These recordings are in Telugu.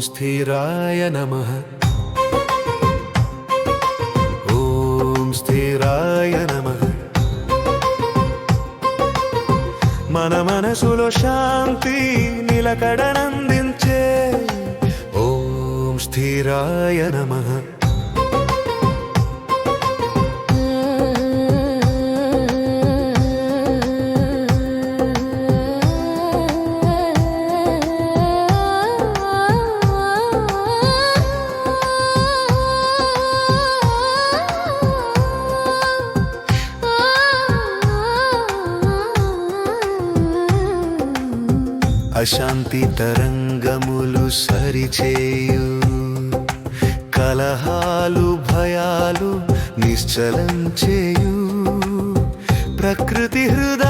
స్థిరాయ నమ మన మనసులో శాంతి నిలకడనందించే. ఓం స్థిరాయ నమః. అశాంతి తరంగములు సరిచేయు. కలహాలు భయాలు నిశ్చలం చేయు. ప్రకృతి హృదయ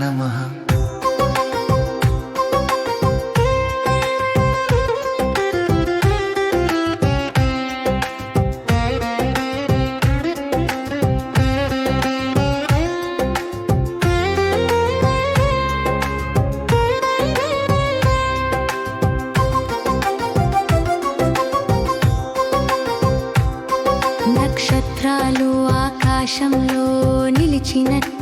నమ. నక్షత్రాలు ఆకాశంలో నిలిచినట్టు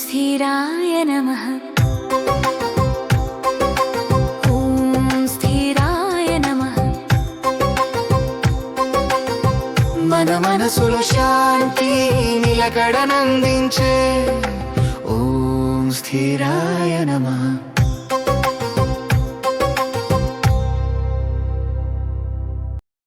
స్థిరాయ నమః ఓం స్థిరాయ నమః మన మనసులో శాంతి నిలకడనందించే. ఓం స్థిరాయ నమ।